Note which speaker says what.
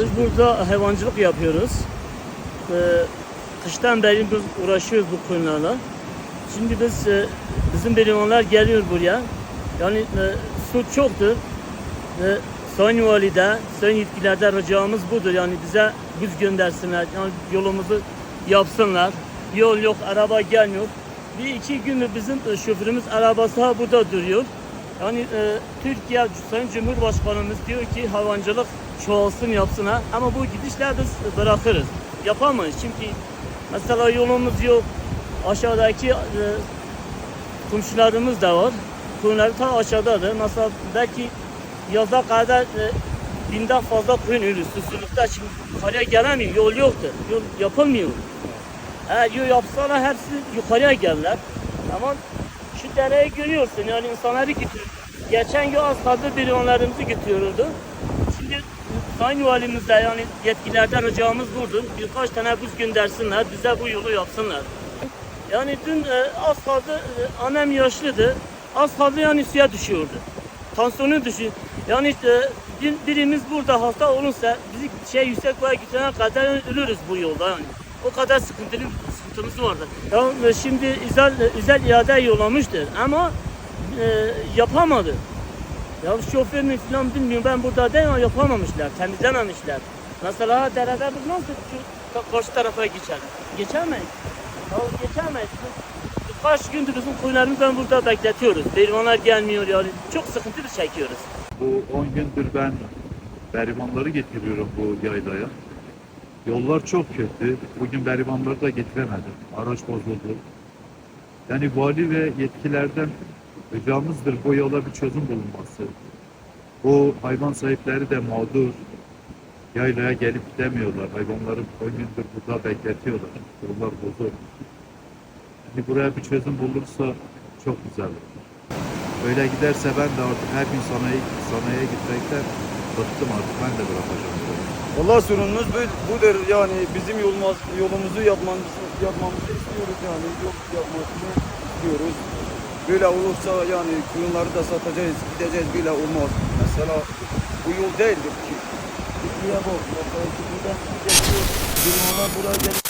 Speaker 1: Biz burada hayvancılık yapıyoruz. Ee, kıştan beri biz uğraşıyoruz bu konularla. Şimdi biz e, bizim berivanlar geliyor buraya. Yani e, su çoktur. E, Sayın Valide, Sayın yetkililerden ricamız budur. Yani bize güz göndersinler. Yani yolumuzu yapsınlar. Yol yok, araba gelmiyor. Bir iki gündür bizim şoförümüz arabası burada duruyor. Yani e, Türkiye Sayın Cumhurbaşkanımız diyor ki hayvancılık çoğalsın yapsın ha. Ama bu gidişle biz bırakırız. Yapamayız çünkü mesela yolumuz yok. Aşağıdaki e, komşularımız da var. Koyunları ta aşağıdadır. Mesela belki yaza kadar e, binden fazla koyun ölür. Susuzlukta şimdi yukarıya gelemiyor. Yol yoktur. Yol yapılmıyor. Eğer yol yapsalar hepsi yukarıya gelirler. Ama şu dereyi görüyorsun yani insanları getiriyor. Geçen yıl az kaldı biri onlarımızı getiriyordu. Şimdi Sayın Valimizle yani yetkililerden ricamız budur. Birkaç tane buz göndersinler, bize bu yolu yapsınlar. Yani dün e, az kaldı, e, annem yaşlıydı. Az kaldı yani suya düşüyordu. Tansiyonu düşüyor. Yani işte bir, birimiz burada hasta olursa bizi şey yüksek boya gidene kadar ölürüz bu yolda yani. O kadar sıkıntılı sıkıntımız vardı. Ya e, şimdi özel, özel iade yollamıştır ama e, yapamadı. Ya şoförünü falan bilmiyorum ben burada değil ama yapamamışlar, temizlememişler. Mesela derede biz nasıl şu ka- karşı tarafa geçer? Geçemeyiz. Ya geçemeyiz. Kaç gündür bizim koyunlarımızı ben burada bekletiyoruz. Berivanlar gelmiyor yani. Çok sıkıntı biz çekiyoruz.
Speaker 2: Bu 10 gündür ben berivanları getiriyorum bu yaylaya. Yollar çok kötü. Bugün berivanları da getiremedim. Araç bozuldu. Yani vali ve yetkilerden ricamızdır bu yola bir çözüm bulunması. Bu hayvan sahipleri de mağdur. Yaylaya gelip gidemiyorlar. Hayvanları 10 gündür burada bekletiyorlar. Yollar bozuk. Yani buraya bir çözüm bulursa çok güzel olur. Böyle giderse ben de artık her gün sanayi, sanayiye gitmekten bıktım artık. Ben de bırakacağım.
Speaker 3: Valla sorunumuz bu- budur yani bizim yolumuz, yolumuzu yapmamızı, yapmamızı istiyoruz yani yol yapmasını istiyoruz. Böyle olursa yani koyunları da satacağız, gideceğiz böyle olmaz. Mesela bu yol değildir ki. Gitmeye bak, mesela buradan gideceğiz, bir buraya gelip